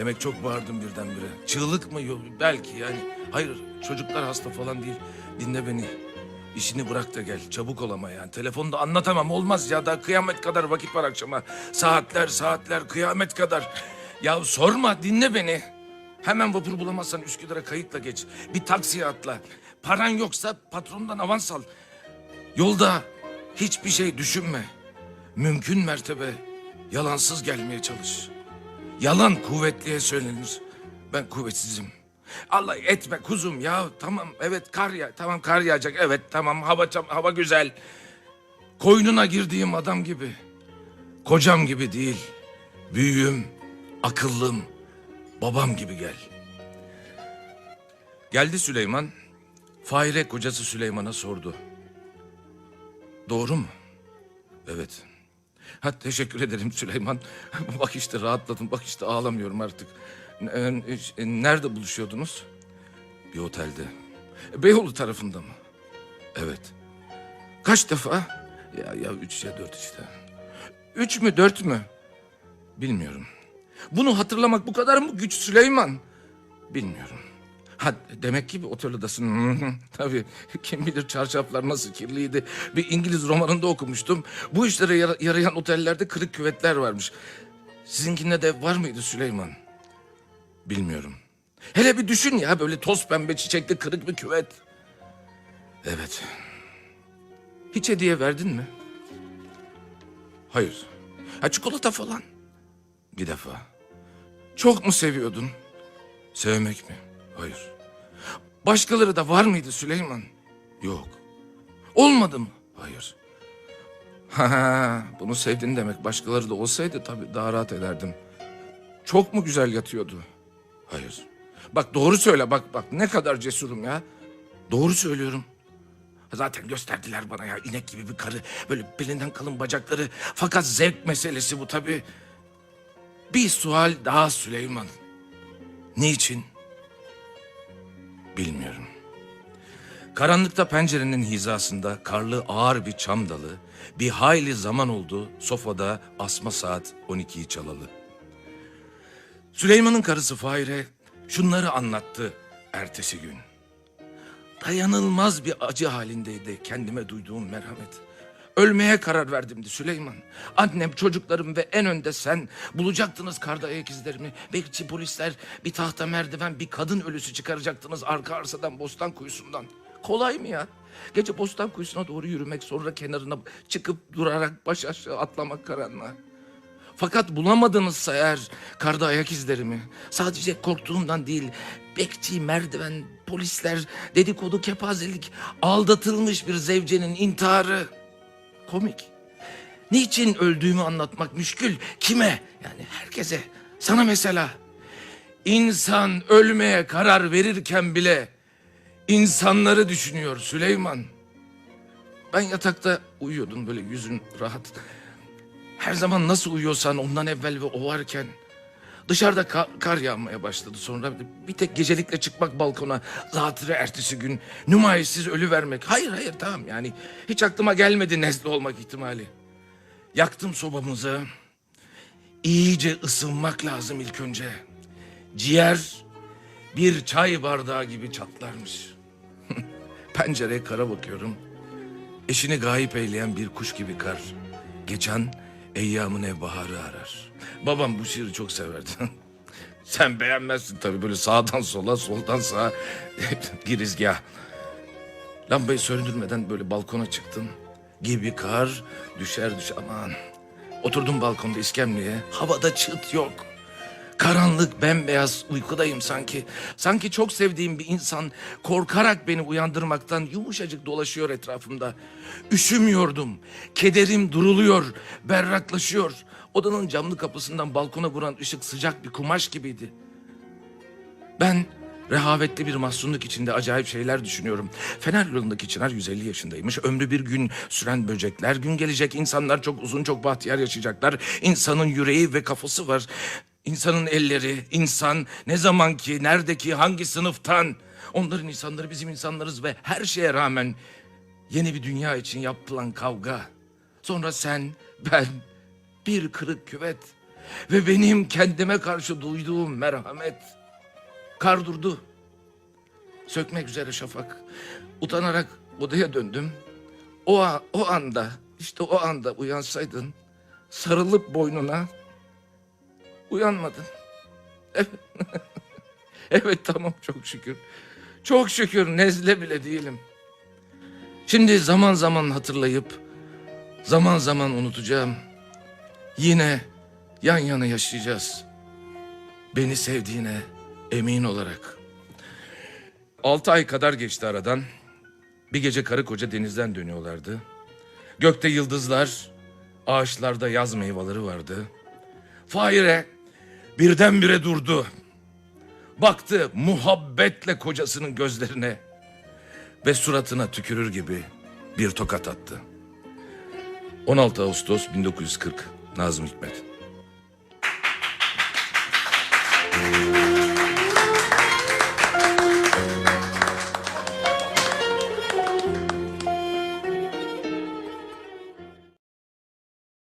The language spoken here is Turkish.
Demek çok bağırdım birdenbire. Çığlık mı? Yok, belki yani. Hayır çocuklar hasta falan değil. Dinle beni. İşini bırak da gel. Çabuk ol ama yani. Telefonda anlatamam. Olmaz ya. Daha kıyamet kadar vakit var akşama. Saatler saatler kıyamet kadar. Ya sorma dinle beni. Hemen vapur bulamazsan Üsküdar'a kayıtla geç. Bir taksiye atla. Paran yoksa patrondan avans al. Yolda hiçbir şey düşünme. Mümkün mertebe yalansız gelmeye çalış. Yalan kuvvetliye söylenir. Ben kuvvetsizim. Allah etme kuzum ya. Tamam evet kar ya. Tamam kar yağacak. Evet tamam hava hava güzel. Koynuna girdiğim adam gibi. Kocam gibi değil. Büyüğüm, akıllım, babam gibi gel. Geldi Süleyman. Fahire kocası Süleyman'a sordu. Doğru mu? Evet. Ha, teşekkür ederim Süleyman. bak işte rahatladım. Bak işte ağlamıyorum artık. N- e, Nerede buluşuyordunuz? Bir otelde. Beyoğlu tarafında mı? Evet. Kaç defa? Ya, ya üç ya dört işte. Üç mü dört mü? Bilmiyorum. Bunu hatırlamak bu kadar mı güç Süleyman? Bilmiyorum. Ha demek ki bir otel odasın. Hı hı, Tabii kim bilir çarşaflar nasıl kirliydi. Bir İngiliz romanında okumuştum. Bu işlere yara- yarayan otellerde kırık küvetler varmış. Sizinkinde de var mıydı Süleyman? Bilmiyorum. Hele bir düşün ya böyle toz pembe çiçekli kırık bir küvet. Evet. Hiç hediye verdin mi? Hayır. Ha çikolata falan. Bir defa. Çok mu seviyordun? Sevmek mi? Hayır. Başkaları da var mıydı Süleyman? Yok. Olmadı mı? Hayır. Ha, bunu sevdin demek. Başkaları da olsaydı tabii daha rahat ederdim. Çok mu güzel yatıyordu? Hayır. Bak doğru söyle bak bak ne kadar cesurum ya. Doğru söylüyorum. Zaten gösterdiler bana ya inek gibi bir karı. Böyle belinden kalın bacakları. Fakat zevk meselesi bu tabii. Bir sual daha Süleyman. Niçin? Bilmiyorum. Karanlıkta pencerenin hizasında karlı ağır bir çam dalı, bir hayli zaman oldu sofada asma saat 12'yi çalalı. Süleyman'ın karısı Fahire şunları anlattı ertesi gün. Dayanılmaz bir acı halindeydi kendime duyduğum merhamet. Ölmeye karar verdimdi Süleyman. Annem, çocuklarım ve en önde sen bulacaktınız karda ayak izlerimi. Bekçi polisler bir tahta merdiven bir kadın ölüsü çıkaracaktınız arka arsadan bostan kuyusundan. Kolay mı ya? Gece bostan kuyusuna doğru yürümek sonra kenarına çıkıp durarak baş aşağı atlamak karanlığa. Fakat bulamadınızsa eğer karda ayak izlerimi sadece korktuğumdan değil bekçi, merdiven, polisler, dedikodu, kepazelik, aldatılmış bir zevcenin intiharı komik. Niçin öldüğümü anlatmak müşkül. Kime? Yani herkese. Sana mesela. İnsan ölmeye karar verirken bile insanları düşünüyor Süleyman. Ben yatakta uyuyordum böyle yüzün rahat. Her zaman nasıl uyuyorsan ondan evvel ve o varken dışarıda kar, kar yağmaya başladı. Sonra bir tek gecelikle çıkmak balkona zatürre ertesi gün nümayişsiz ölü vermek. Hayır hayır tamam yani hiç aklıma gelmedi nezle olmak ihtimali. Yaktım sobamızı. İyice ısınmak lazım ilk önce. Ciğer bir çay bardağı gibi çatlarmış. Pencereye kara bakıyorum. Eşini gayip eyleyen bir kuş gibi kar. Geçen eyyamın ev baharı arar. Babam bu şiiri çok severdi. Sen beğenmezsin tabii böyle sağdan sola, soldan sağa girizgah. Lambayı söndürmeden böyle balkona çıktım. Gibi kar düşer düş aman. Oturdum balkonda iskemleye. Havada çıt yok. Karanlık, bembeyaz, uykudayım sanki. Sanki çok sevdiğim bir insan korkarak beni uyandırmaktan yumuşacık dolaşıyor etrafımda. Üşümüyordum. Kederim duruluyor, berraklaşıyor. Odanın camlı kapısından balkona vuran ışık sıcak bir kumaş gibiydi. Ben rehavetli bir mahzunluk içinde acayip şeyler düşünüyorum. Fener yolundaki Çınar 150 yaşındaymış. Ömrü bir gün süren böcekler. Gün gelecek insanlar çok uzun çok bahtiyar yaşayacaklar. İnsanın yüreği ve kafası var. İnsanın elleri, insan ne zaman ki, nerede ki, hangi sınıftan. Onların insanları bizim insanlarız ve her şeye rağmen yeni bir dünya için yapılan kavga. Sonra sen, ben, bir kırık küvet. ve benim kendime karşı duyduğum merhamet. Kar durdu. Sökmek üzere şafak. Utanarak odaya döndüm. O, o anda, işte o anda uyansaydın, sarılıp boynuna uyanmadın. Evet. evet tamam çok şükür. Çok şükür nezle bile değilim. Şimdi zaman zaman hatırlayıp zaman zaman unutacağım. Yine yan yana yaşayacağız. Beni sevdiğine emin olarak. Altı ay kadar geçti aradan. Bir gece karı koca denizden dönüyorlardı. Gökte yıldızlar, ağaçlarda yaz meyveleri vardı. Fahire birdenbire durdu. Baktı muhabbetle kocasının gözlerine ve suratına tükürür gibi bir tokat attı. 16 Ağustos 1940 Nazım Hikmet